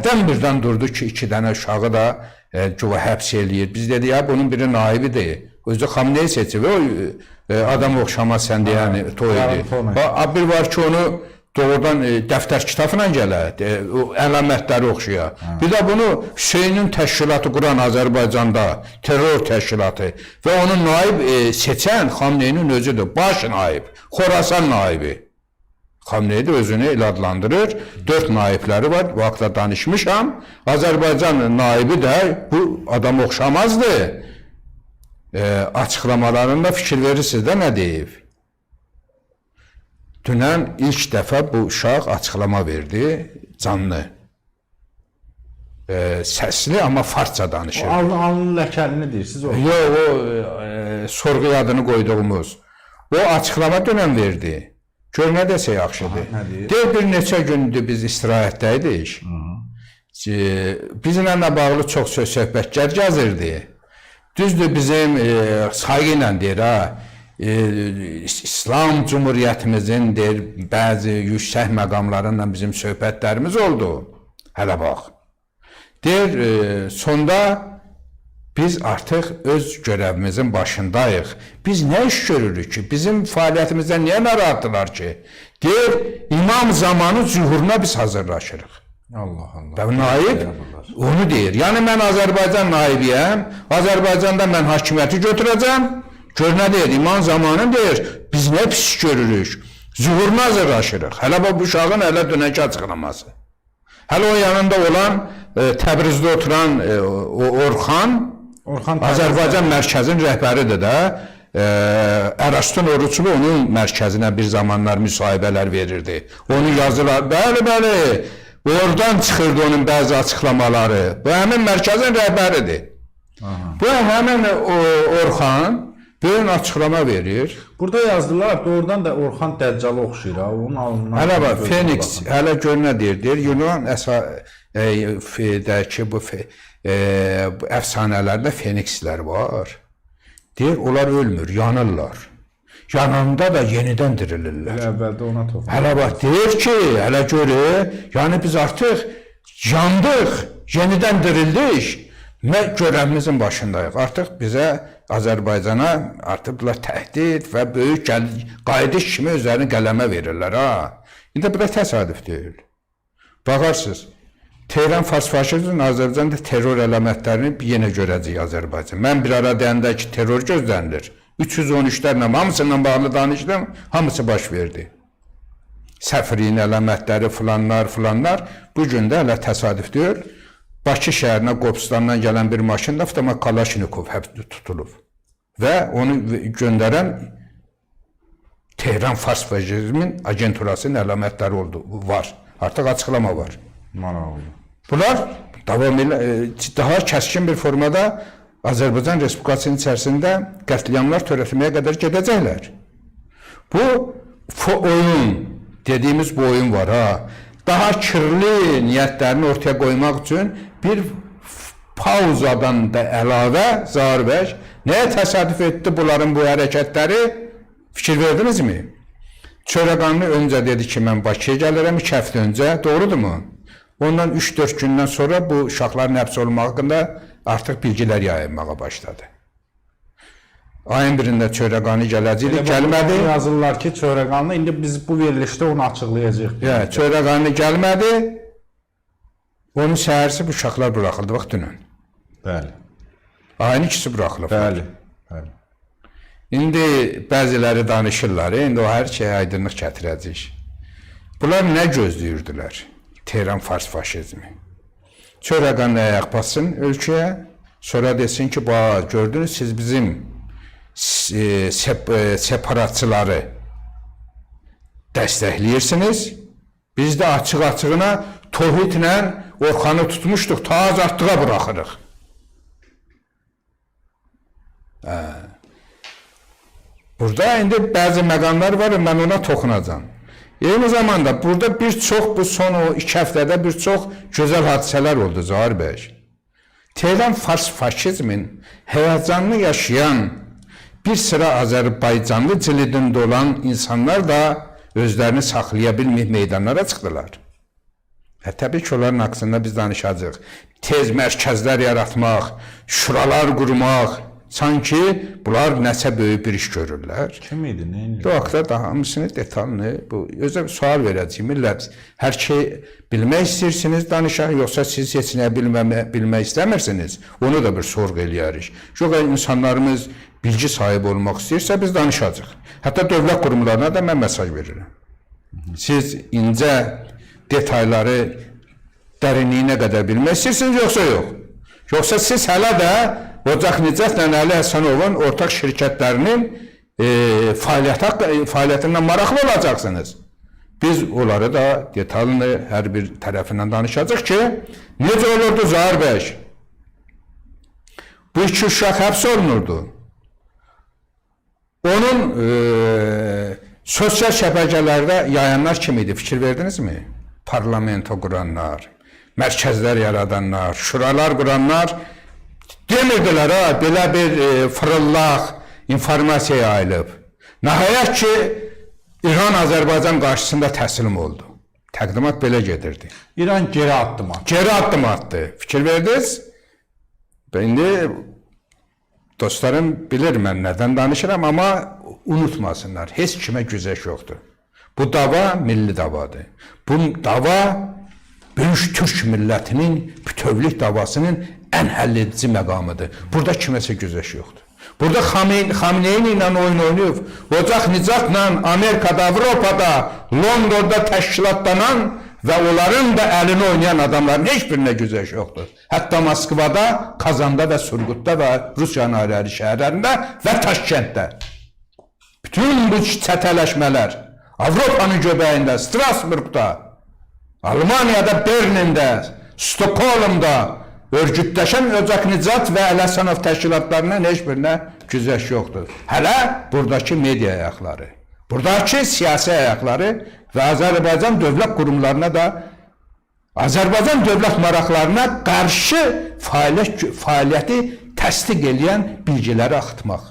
Birdən birdən durdu ki, iki dənə uşağı da e, güva həbs eləyir. Biz dedik ya bunun biri naibidir. Özü Xamneyi seçib. O e, adam oxşamaz sən deyəni toy idi. bir var ki onu doğrudan e, dəftər kitabla gələ, e, o əlamətləri oxşuya. Bir də bunu Hüseynin təşkilatı quran Azərbaycanda terror təşkilatı və onun naib e, seçən Xamneyinin özüdür. Baş naib, Xorasan naibi. Xamneyi də özünü elə adlandırır. Dörd naibləri var. Haqda danışmışam. Azərbaycan naibi də bu adam oxşamazdı. E, açıqlamalarında fikir verirsiniz də nə deyib? Dünən ilk dəfə bu uşaq açıqlama verdi, canlı. E, səsli, amma farsça danışır. Alın, alın ləkəlini deyirsiniz o. Yox, o e, sorğu adını qoyduğumuz. O açıqlama dünən verdi. Gör nə desə yaxşıdır. nə deyir? Bir neçə gündür biz istirahətdə idik. Ki, Bizimlə də bağlı çox söz söhbətlər gəzirdi. Düzdür bizim e, saygı ilə deyir ha. E, İslam Cumhuriyyətimizin deyir bəzi yüksək məqamlarıyla bizim söhbətlərimiz oldu. Hələ bax. Deyir, e, sonda biz artıq öz görəvimizin başındayıq. Biz nə iş görürük ki? Bizim fəaliyyətimizdən niyə narahatdılar ki? Deyir, imam zamanı zühuruna biz hazırlaşırıq. Allah Allah. Və naib onu deyir. Yəni mən Azərbaycan naibiyəm. Azərbaycanda mən hakimiyyəti götürəcəm. Gör nə deyir? İman zamanı deyir. Biz nə pis görürük? Zühuruna hazırlaşırıq. Hələ bu uşağın hələ dünənki açıqlaması. Hələ o yanında olan e, Təbrizdə oturan e, o Orxan Orxan Azərbaycan mərkəzin rəhbəridir də. E, Ərəstun Oruçlu onun mərkəzinə bir zamanlar müsahibələr verirdi. Onu yazılar. Bəli, bəli. Oradan çıxırdı onun bəzi açıqlamaları. Bu həmin mərkəzin rəhbəridir. Bu həmin o Orxan böyük açıqlama verir. Burada yazdılar, doğrudan da Orxan Dəccalı oxşayır ha. Onun alnından. Hələ bax, baxın. hələ gör nə deyir? Deyir Yunan əsa e, fədəki bu fe, e, bu əfsanələrdə Phoenixlər var. Deyir onlar ölmür, yanırlar. Yananda da yenidən dirilirlər. Əvvəldə ona toxun. Hələ bax deyir ki, hələ görür, yəni biz artıq yandıq, yenidən dirildik. Və görəvimizin başındayıq. Artıq bizə Azərbaycana artıq bunlar təhdid və böyük qayıdış kimi özlərini qələmə verirlər ha. İndi bu da təsadüf deyil. Baxarsınız, Tehran fars faşizmin Azərbaycanda terror əlamətlərini bir yenə görəcəyik Azərbaycan. Mən bir ara deyəndə ki, terror gözlənilir. 313-lərlə hamısından bağlı danışdım, hamısı baş verdi. Səfrin əlamətləri filanlar, filanlar bu gün də hələ təsadüf deyil. Bakı şəhərinə Qobstandan gələn bir maşında avtomat Kalaşnikov həbs tutulub və onu göndərən Tehran fars faşizmin agenturasının əlamətləri oldu var. Artıq açıqlama var. Maraqlı. Bunlar e, daha kəskin bir formada Azərbaycan Respublikasının içərisində qətliamlar törətməyə qədər gedəcəklər. Bu oyun dediyimiz bu oyun var ha. Daha kirli niyyətlərini ortaya qoymaq üçün bir pauzadan da əlavə Zahir bəy nəyə təsadüf etdi bunların bu hərəkətləri? Fikir verdinizmi? Çörəqanlı öncə dedi ki, mən Bakıya gəlirəm 2 həftə öncə, doğrudurmu? Ondan 3-4 gündən sonra bu uşaqların həbs olunması haqqında artıq bilgilər yayılmağa başladı. Ayın birində Çörəqanlı gələcəkdi, gəlmədi. Yazırlar ki, Çörəqanlı indi biz bu verilişdə onu açıqlayacağıq. Ya, Çörəqanlı gəlmədi. Onun səhərsi bu uşaqlar buraxıldı bax dünən. Bəli. Ayın ikisi buraxılıb. Bəli. Bəli. İndi bəziləri danışırlar, indi o hər şeyə aydınlıq gətirəcək. Bunlar nə gözləyirdilər? Tehran fars faşizmi. Çörəqan ayaq bassın ölkəyə, sonra desin ki, bax, gördünüz siz bizim e, sep e, separatçıları dəstəkləyirsiniz. Biz də açıq-açığına Tohidlə Orxanı tutmuşduq, ta azadlığa buraxırıq. Burada indi bəzi məqamlar var, mən ona toxunacağam. Eyni zamanda burada bir çox bu son o iki həftədə bir çox gözəl hadisələr oldu Zahir bəy. Tehran fars faşizmin həyəcanlı yaşayan bir sıra Azərbaycanlı cilidində olan insanlar da özlərini saxlaya meydanlara çıxdılar. Hə, təbii ki, onların haqqında biz danışacağıq. Tez mərkəzlər yaratmaq, şuralar qurmaq, sanki bunlar nəsə böyük bir iş görürlər. Kim idi, nə idi? Bu haqda daha hamısını detalını bu özə sual verəcəyim. Millət, hər şey bilmək istəyirsiniz danışaq, yoxsa siz heç nə bilməmə, bilmək istəmirsiniz? Onu da bir sorğu eləyərik. Yox, insanlarımız bilgi sahibi olmaq istəyirsə biz danışacağıq. Hətta dövlət qurumlarına da mən mesaj verirəm. Siz incə detalları dərinliyinə qədər bilmək istəyirsiniz, yoxsa yox? Yoxsa siz hələ də Nicətlə Əli Həsənovun ortaq şirkətlərinin e, fəaliyyət haqqı, fəaliyyətindən maraqlı olacaqsınız. Biz onları da detalını hər bir tərəfindən danışacağıq ki, necə olurdu Zahir bəy? Bu iki uşaq həbs olunurdu. Onun e, sosial şəbəkələrdə yayanlar kim idi? Fikir verdinizmi? Parlamento quranlar, mərkəzlər yaradanlar, şuralar quranlar demirdilər ha, belə bir e, fırıllaq informasiya yayılıb. Nəhayət ki, İran Azərbaycan qarşısında təslim oldu. Təqdimat belə gedirdi. İran geri addım atdı. Geri addım attı. Fikir verdiniz? İndi dostlarım bilir mən nədən danışıram, amma unutmasınlar, heç kimə güzəş yoxdur. Bu dava milli davadır. Bu dava böyük türk millətinin bütövlük davasının ən həlledici məqamıdır. Burada kiməsə güzəş yoxdur. Burada Xameyn, Xamneyni ilə oyun oynayıb, Ocaq Nicatla Amerikada, Avropada, Londonda təşkilatlanan və onların da əlini oynayan adamların heç birinə güzəş yoxdur. Hətta Moskvada, Kazanda və Surgutda və Rusiyanın ayrı-ayrı şəhərlərində və Taşkentdə. Bütün bu çətələşmələr Avropanın göbəyində, Strasburgda, Almaniyada, Berlində, Stokholmda örgütləşən Ocaq Nicat və Ələsənov təşkilatlarının heç birinə güzəş yoxdur. Hələ buradakı media ayaqları, buradakı siyasi ayaqları və Azərbaycan dövlət qurumlarına da Azərbaycan dövlət maraqlarına qarşı fəaliyyət fəaliyyəti təsdiq edən bilgiləri axıtmaq.